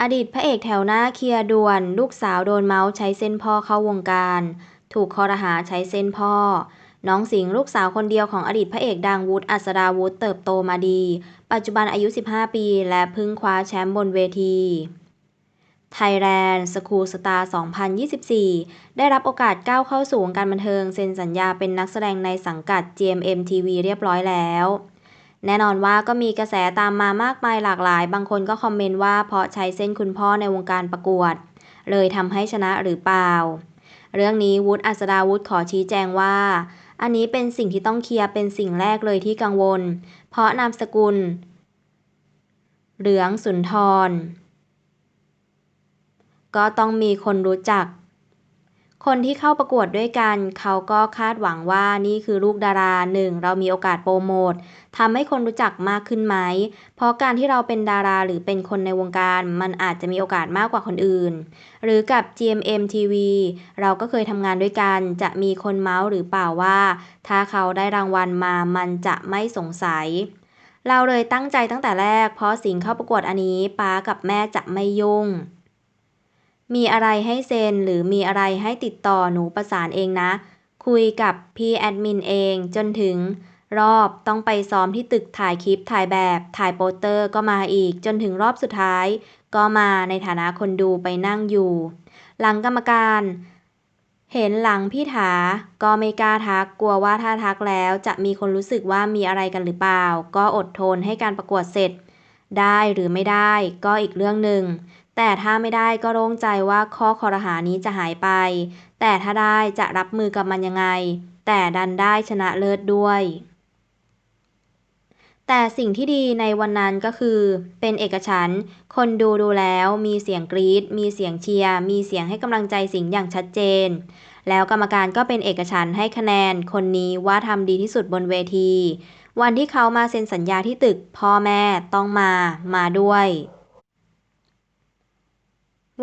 อดีตพระเอกแถวหน้าเคลียร์ด่วน ลูกสาวโดนเมาส์ใช้เส้นพ่อเข้าวงการ ถูกคอรหาใช้เส้นพ่อ น้องสิงห์ลูกสาวคนเดียวของอดีตพระเอกดังวุฒิอัศดาวุฒิเติบโตมาดี ปัจจุบันอายุ 15 ปี และพิ่งคว้าแชมป์บนเวที Thailand School Star 2024 ได้รับโอกาสก้าวเข้าสู่วงการบันเทิง เซ็นสัญญาเป็นนักแสดงในสังกัด GMM TV เรียบร้อยแล้ว แน่นอนว่าก็มีกระแสตามมามากมายหลากหลาย บางคนก็คอมเมนต์ว่าเพราะใช้เส้นคุณพ่อในวงการประกวด เลยทำให้ชนะหรือเปล่า เรื่องนี้วุฒิอัศดาวุฒิขอชี้แจงว่า อันนี้เป็นสิ่งที่ต้องเคลียร์เป็นสิ่งแรกเลยที่กังวล เพราะนามสกุล เหลืองสุนทร ก็ต้องมีคนรู้จัก คนที่เข้าประกวดด้วยกัน เขาก็คาดหวังว่านี่คือลูกดาราหนึ่งเรามีโอกาสโปรโมททำให้คนรู้จักมากขึ้นไหม เพราะการที่เราเป็นดาราหรือเป็นคนในวงการ มันอาจจะมีโอกาสมากกว่าคนอื่น หรือกับ GMM TV เราก็เคยทำงานด้วยกัน จะมีคนเมาส์หรือเปล่าว่า ถ้าเขาได้รางวัลมามันจะไม่สงสัยเราเลยตั้งใจตั้งแต่แรก เพราะสิงเข้าประกวดอันนี้ป้ากับแม่จะไม่ยุ่ง มีอะไรให้เซ็นหรือมีอะไรให้ติดต่อหนูประสานเองนะ คุยกับพี่แอดมินเองจนถึงรอบต้องไปซ้อมที่ตึกถ่ายคลิปถ่ายแบบถ่ายโปสเตอร์ก็มาอีกจนถึงรอบสุดท้าย ก็มาในฐานะคนดูไปนั่งอยู่ หลังกรรมการ เห็นหลังพี่ถาก็ไม่กล้าทักกลัวว่าถ้าทักแล้วจะมีคนรู้สึกว่ามีอะไรกันหรือเปล่า ก็อดทนให้การประกวดเสร็จ ได้หรือไม่ได้ก็อีกเรื่องหนึ่ง แต่ถ้าไม่ได้ก็โล่งใจว่าข้อคอรหานี้จะหายไป แต่ถ้าได้จะรับมือกับมันยังไง แต่ดันได้ชนะเลิศด้วย แต่สิ่งที่ดีในวันนั้นก็คือ เป็นเอกฉันคนดูดูแล้วมีเสียงกรี๊ดมีเสียงเชียร์ มีเสียงให้กำลังใจสิงอย่างชัดเจน แล้วกรรมการก็เป็นเอกฉันให้คะแนนคนนี้ว่าทำดีที่สุดบนเวที วันที่เขามาเซ็นสัญญาที่ตึกพ่อแม่ต้องมามาด้วย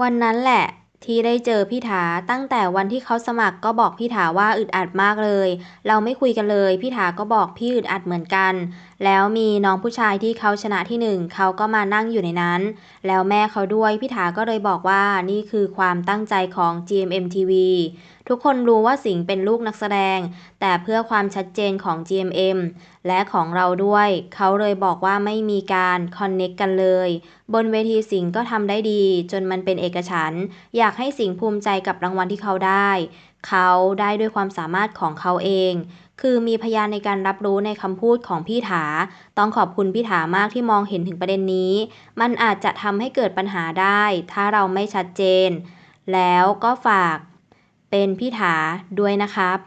วันนั้นแหละที่ได้เจอพี่ถาตั้งแต่วันที่เขาสมัครก็บอกพี่ถาว่าอึดอัดมากเลย เราไม่คุยกันเลย พี่ถาก็บอกพี่อึดอัดเหมือนกัน แล้วมีน้องผู้ชายที่เขาชนะที่หนึ่งเขาก็มานั่งอยู่ในนั้น แล้วแม่เขาด้วยพี่ถาก็เลยบอกว่านี่คือความตั้งใจของ GMM TV ทุกคนรู้ว่าสิงห์เป็นลูกนักแสดง แต่เพื่อความชัดเจนของ GMM และของเราด้วย เขาเลยบอกว่าไม่มีการคอนเน็กกันเลย บนเวทีสิงห์ก็ทำได้ดี จนมันเป็นเอกฉันอยากให้สิงห์ภูมิใจกับรางวัลที่เขาได้ เขาได้ด้วยความสามารถของเขาเอง คือมีพยานในการรับรู้ในคำพูดของพี่ถา ต้องขอบคุณพี่ถามากที่มองเห็นถึงประเด็นนี้ มันอาจจะทำให้เกิดปัญหาได้ ถ้าเราไม่ชัดเจน แล้วก็ฝาก เป็นพิถาด้วยนะครับ